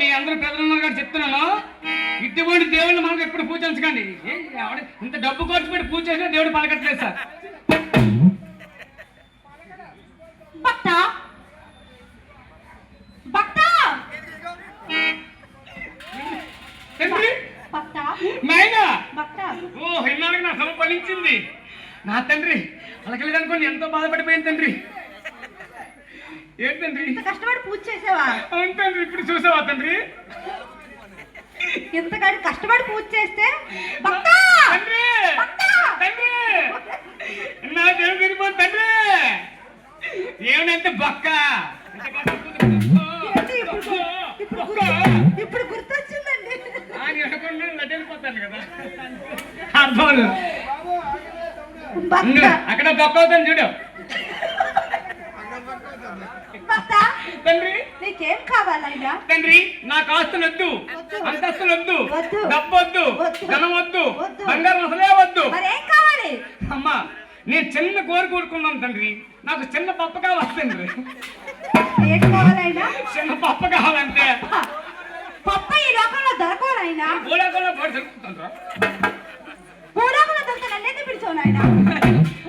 మీ అందరూ పెద్దలున్నారు గారు చెప్తున్నాను. ఇటువంటి దేవుడిని మనకు ఎప్పుడు పూజించకండి. ఇంత డబ్బు ఖర్చు పెట్టి పూజ చేసినా దేవుడు పలకట్లేదు సార్. భక్త? భక్త? తండ్రి భక్త? నాయనా! భక్త? ఓ నా సమ ఫలించింది నా తండ్రి అలకలేదు అనుకోండి ఎంతో బాధపడిపోయింది తండ్రి. ఏంటి తండ్రి ఇంత కష్టపడి పూజ చేసావా? అవును తండ్రి ఇప్పుడు చూసావా తండ్రి? ఇంత కాడి కష్టపడి పూజ చేస్తే భక్త! తండ్రి! తండ్రి! నా దేవుడు తిరిగిపోతుంది తండ్రి! ఏమనంటే బక్క ఏంటి ఇప్పుడు గు- ఇప్పుడు గుర్తు- ఇప్పుడు గుర్తొచ్చిందండి. వెళ్ళిపోతాను కదా. అర్థం అక్కడ బొక్క అవుతాను చూడు భక్త తండ్రి. నీకేం కావాలయ్యా తండ్రి నాకు ఆస్తులు వద్దు. అంతస్తులు వద్దు. డబ్బు వద్దు. ధనం వద్దు. బంగారం అసలే వద్దు. మరేం కావాలి? అమ్మా నేను చిన్న కోరి కోరుకున్నాను తండ్రి. నాకు చిన్న పప్ప కావాలి తండ్రి. ఏం కావాలైనా? చిన్న పప్ప కావాలంటే. పప్ప ఈ లోకంలో దొరకవాలైనా? కూడా పడి దొరుకుతుండ్రా? పూలోకంలో దొరక నన్నెందుకు పిలిచావు నాయనా?